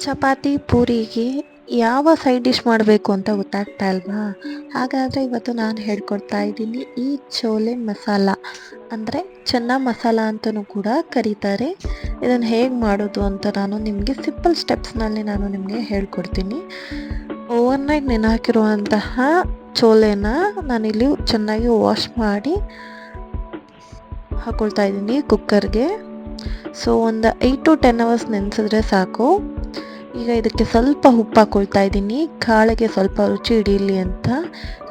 ಚಪಾತಿ, ಪೂರಿಗೆ ಯಾವ side dish ಮಾಡಬೇಕು ಅಂತ ಗೊತ್ತಾಗ್ತಾ ಇಲ್ವಾ? ಹಾಗಾದರೆ ಇವತ್ತು ನಾನು ಹೇಳ್ಕೊಡ್ತಾ ಇದ್ದೀನಿ ಈ ಚೋಲೆ ಮಸಾಲ. ಅಂದರೆ ಚೆನ್ನ ಮಸಾಲ ಅಂತಲೂ ಕೂಡ ಕರೀತಾರೆ. ಇದನ್ನು ಹೇಗೆ ಮಾಡೋದು ಅಂತ ನಾನು ನಿಮಗೆ ಸಿಂಪಲ್ ಸ್ಟೆಪ್ಸ್ನಲ್ಲಿ ನಾನು ನಿಮಗೆ ಹೇಳ್ಕೊಡ್ತೀನಿ. ಓವರ್ನೈಟ್ ನೆನೆ ಹಾಕಿರುವಂತಹ ಚೋಲೆನ ನಾನಿಲ್ಲಿ ಚೆನ್ನಾಗಿ ವಾಶ್ ಮಾಡಿ ಹಾಕ್ಕೊಳ್ತಾ ಇದ್ದೀನಿ ಕುಕ್ಕರ್ಗೆ ಸೊ ಒಂದು ಏಯ್ಟ್ ಟು ಟೆನ್ ಅವರ್ಸ್ ನೆನೆಸಿದ್ರೆ ಸಾಕು. ಈಗ ಇದಕ್ಕೆ ಸ್ವಲ್ಪ ಉಪ್ಪು ಹಾಕೊಳ್ತಾ ಇದ್ದೀನಿ. ಕಾಳಿಗೆ ಸ್ವಲ್ಪ ರುಚಿ ಹಿಡಿಯಲಿ ಅಂತ.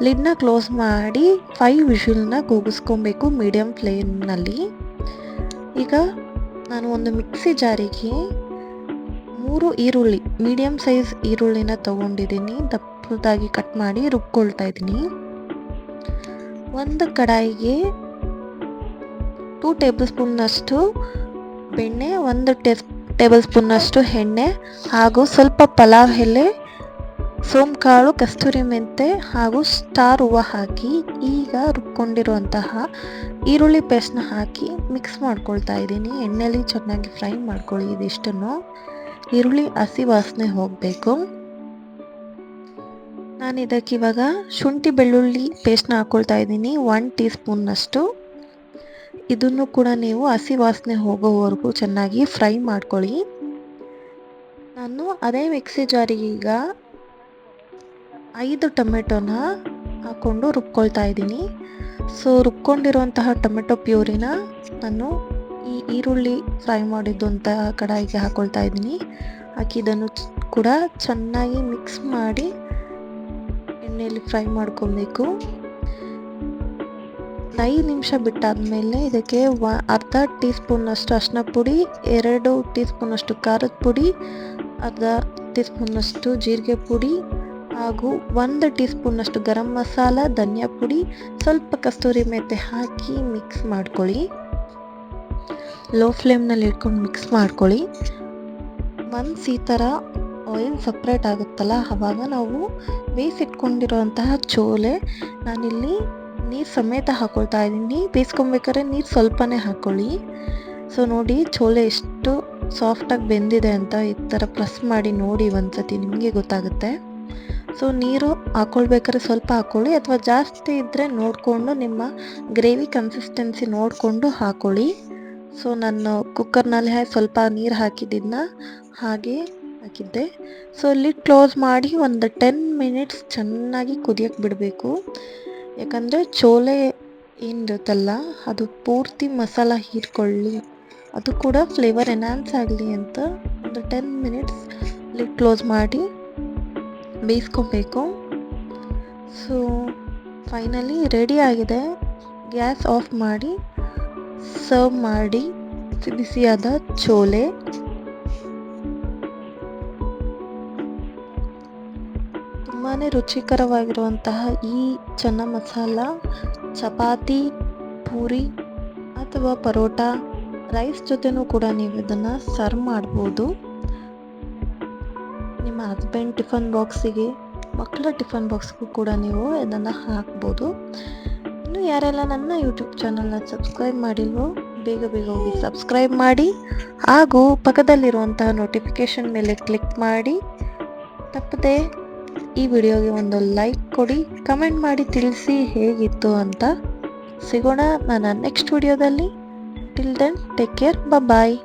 ಲಿಡ್ನ ಕ್ಲೋಸ್ ಮಾಡಿ ಫೈವ್ ವಿಷಲ್ನ ಕೂಗಿಸ್ಕೊಬೇಕು ಮೀಡಿಯಮ್ ಫ್ಲೇಮ್ನಲ್ಲಿ ಈಗ ನಾನು ಒಂದು ಮಿಕ್ಸಿ ಜಾರಿಗೆ ಮೂರು ಈರುಳ್ಳಿ ಮೀಡಿಯಮ್ ಸೈಜ್ ಈರುಳ್ಳಿನ ತೊಗೊಂಡಿದ್ದೀನಿ. ದಪ್ಪದಾಗಿ ಕಟ್ ಮಾಡಿ ರುಬ್ಕೊಳ್ತಾ ಇದ್ದೀನಿ. ಒಂದು ಕಡಾಯಿಗೆ ಟೂ ಟೇಬಲ್ ಸ್ಪೂನ್ನಷ್ಟು ಬೆಣ್ಣೆ, ಒಂದು ಟೇ ಟೇಬಲ್ ಸ್ಪೂನ್ನಷ್ಟು ಎಣ್ಣೆ ಹಾಗೂ ಸ್ವಲ್ಪ ಪಲಾವ್ ಎಲೆ, ಸೋಂಕಾಳು, ಕಸ್ತೂರಿ ಮೆಂತೆ ಹಾಗೂ ಸ್ಟಾರ್ ಹೂವು ಹಾಕಿ ಈಗ ರುಬ್ಕೊಂಡಿರುವಂತಹ ಈರುಳ್ಳಿ ಪೇಸ್ಟ್ನ ಹಾಕಿ ಮಿಕ್ಸ್ ಮಾಡ್ಕೊಳ್ತಾ ಇದ್ದೀನಿ. ಎಣ್ಣೆಲಿ ಚೆನ್ನಾಗಿ ಫ್ರೈ ಮಾಡ್ಕೊಳ್ಳಿ. ಇದಿಷ್ಟನ್ನು ಈರುಳ್ಳಿ, ಹಸಿ ವಾಸನೆ ಹೋಗಬೇಕು. ನಾನು ಇದಕ್ಕೆ ಇವಾಗ ಶುಂಠಿ ಬೆಳ್ಳುಳ್ಳಿ ಪೇಸ್ಟ್ನ ಹಾಕ್ಕೊಳ್ತಾ ಇದ್ದೀನಿ. ಒನ್ ಟೀ ಸ್ಪೂನ್ನಷ್ಟು ಇದನ್ನು ಕೂಡ ನೀವು ಹಸಿ ವಾಸನೆ ಹೋಗೋವರೆಗೂ ಚೆನ್ನಾಗಿ ಫ್ರೈ ಮಾಡ್ಕೊಳ್ಳಿ. ನಾನು ಅದೇ ಮಿಕ್ಸಿ ಜಾರಿಗೆ ಈಗ ಐದು ಟೊಮೆಟೊನ ಹಾಕ್ಕೊಂಡು ರುಬ್ಕೊಳ್ತಾ ಇದ್ದೀನಿ. ಸೊ, ರುಬ್ಕೊಂಡಿರುವಂತಹ ಟೊಮೆಟೊ ಪ್ಯೂರಿನ ನಾನು ಈ ಈರುಳ್ಳಿ ಫ್ರೈ ಮಾಡಿದ್ದಂತಹ ಕಡಾಯಿಗೆ ಹಾಕ್ಕೊಳ್ತಾ ಇದ್ದೀನಿ. ಹಾಕಿ ಇದನ್ನು ಕೂಡ ಚೆನ್ನಾಗಿ ಮಿಕ್ಸ್ ಮಾಡಿ ಎಣ್ಣೆಯಲ್ಲಿ ಫ್ರೈ ಮಾಡ್ಕೊಬೇಕು ಐದು ನಿಮಿಷ ಬಿಟ್ಟಾದಮೇಲೆ ಇದಕ್ಕೆ ವ, ಅರ್ಧ ಟೀ ಸ್ಪೂನಷ್ಟು ಅರಿಶಿನ ಪುಡಿ, ಎರಡು ಟೀ ಸ್ಪೂನಷ್ಟು ಖಾರದ ಪುಡಿ, ಅರ್ಧ ಟೀ ಸ್ಪೂನಷ್ಟು ಜೀರಿಗೆ ಪುಡಿ ಹಾಗೂ ಒಂದು ಟೀ ಸ್ಪೂನಷ್ಟು ಗರಂ ಮಸಾಲ, ಧನಿಯಾ ಪುಡಿ, ಸ್ವಲ್ಪ ಕಸ್ತೂರಿ ಮೆಂತೆ ಹಾಕಿ ಮಿಕ್ಸ್ ಮಾಡ್ಕೊಳ್ಳಿ. ಲೋ ಫ್ಲೇಮ್ನಲ್ಲಿ ಇಟ್ಕೊಂಡು ಮಿಕ್ಸ್ ಮಾಡ್ಕೊಳ್ಳಿ. ಒನ್ಸ್ ಈ ಥರ ಆಯಿಲ್ ಸಪ್ರೇಟ್ ಆಗುತ್ತಲ್ಲ ಆವಾಗ ನಾವು ಬೇಯಿಸಿಟ್ಕೊಂಡಿರುವಂತಹ ಚೋಲೆ ನಾನಿಲ್ಲಿ ನೀರು ಸಮೇತ ಹಾಕೊಳ್ತಾ ಇದ್ದೀನಿ. ಬೇಯಿಸ್ಕೊಬೇಕಾದ್ರೆ ನೀರು ಸ್ವಲ್ಪನೇ ಹಾಕ್ಕೊಳ್ಳಿ ಸೊ ನೋಡಿ ಚೋಲೆ ಎಷ್ಟು ಸಾಫ್ಟಾಗಿ ಬೆಂದಿದೆ ಅಂತ ಈ ಥರ ಪ್ರೆಸ್ ಮಾಡಿ ನೋಡಿ ಒಂದ್ಸತಿ ನಿಮಗೆ ಗೊತ್ತಾಗುತ್ತೆ. ಸೊ ನೀರು ಹಾಕ್ಕೊಳ್ಬೇಕಾದ್ರೆ ಸ್ವಲ್ಪ ಹಾಕ್ಕೊಳ್ಳಿ ಅಥವಾ ಜಾಸ್ತಿ ಇದ್ದರೆ ನೋಡಿಕೊಂಡು ನಿಮ್ಮ ಗ್ರೇವಿ ಕನ್ಸಿಸ್ಟೆನ್ಸಿ ನೋಡಿಕೊಂಡು ಹಾಕ್ಕೊಳ್ಳಿ ಸೊ ನಾನು ಕುಕ್ಕರ್ನಲ್ಲಿ ಸ್ವಲ್ಪ ನೀರು ಹಾಕಿದ್ದನ್ನ ಹಾಗೆ ಹಾಕಿದ್ದೆ. ಸೊ ಲಿಡ್ ಕ್ಲೋಸ್ ಮಾಡಿ ಒಂದು ಟೆನ್ ಮಿನಿಟ್ಸ್ ಚೆನ್ನಾಗಿ ಕುದಿಯೋಕ್ಕೆ ಬಿಡಬೇಕು. ಯಾಕಂದರೆ ಚೋಲೆ ಏನಿರುತ್ತಲ್ಲ, ಅದು ಪೂರ್ತಿ ಮಸಾಲ ಹೀರ್ಕೊಳ್ಳಿ. ಅದು ಕೂಡ ಫ್ಲೇವರ್ ಎನ್ಹಾನ್ಸ್ ಆಗಲಿ ಅಂತ ಒಂದು ಟೆನ್ ಮಿನಿಟ್ಸ್ ಲಿಡ್ ಕ್ಲೋಸ್ ಮಾಡಿ ಬೇಯಿಸ್ಕೊಬೇಕು. ಸೊ ಫೈನಲಿ ರೆಡಿ ಆಗಿದೆ. ಗ್ಯಾಸ್ ಆಫ್ ಮಾಡಿ ಸರ್ವ್ ಮಾಡಿ ಬಿಸಿಯಾದ ಚೋಲೆ. ತುಂಬಾ ರುಚಿಕರವಾಗಿರುವಂತಹ ಈ ಚನ್ನ ಮಸಾಲ, ಚಪಾತಿ, ಪೂರಿ ಅಥವಾ ಪರೋಟ, ರೈಸ್ ಜೊತೆನೂ ಕೂಡ ನೀವು ಇದನ್ನು ಸರ್ವ್ ಮಾಡ್ಬೋದು. ನಿಮ್ಮ ಹಸ್ಬೆಂಡ್ ಟಿಫನ್ ಬಾಕ್ಸಿಗೆ ಮಕ್ಕಳ ಟಿಫನ್ ಬಾಕ್ಸ್ಗೂ ಕೂಡ ನೀವು ಇದನ್ನು ಹಾಕ್ಬೋದು. ಇನ್ನು ಯಾರೆಲ್ಲ ನನ್ನ ಯೂಟ್ಯೂಬ್ ಚಾನಲ್ನ ಸಬ್ಸ್ಕ್ರೈಬ್ ಮಾಡಿಲ್ವೋ, ಬೇಗ ಬೇಗ ಹೋಗಿ ಸಬ್ಸ್ಕ್ರೈಬ್ ಮಾಡಿ, ಹಾಗೂ ಪಕ್ಕದಲ್ಲಿರುವಂತಹ ನೋಟಿಫಿಕೇಷನ್ ಮೇಲೆ ಕ್ಲಿಕ್ ಮಾಡಿ, ತಪ್ಪದೆ ಈ ವಿಡಿಯೋಗೆ ಒಂದು ಲೈಕ್ ಕೊಡಿ, ಕಮೆಂಟ್ ಮಾಡಿ ತಿಳಿಸಿ ಹೇಗಿತ್ತು ಅಂತ. ಸಿಗೋಣ ನನ್ನ ನೆಕ್ಸ್ಟ್ ವಿಡಿಯೋದಲ್ಲಿ. Till then take care bye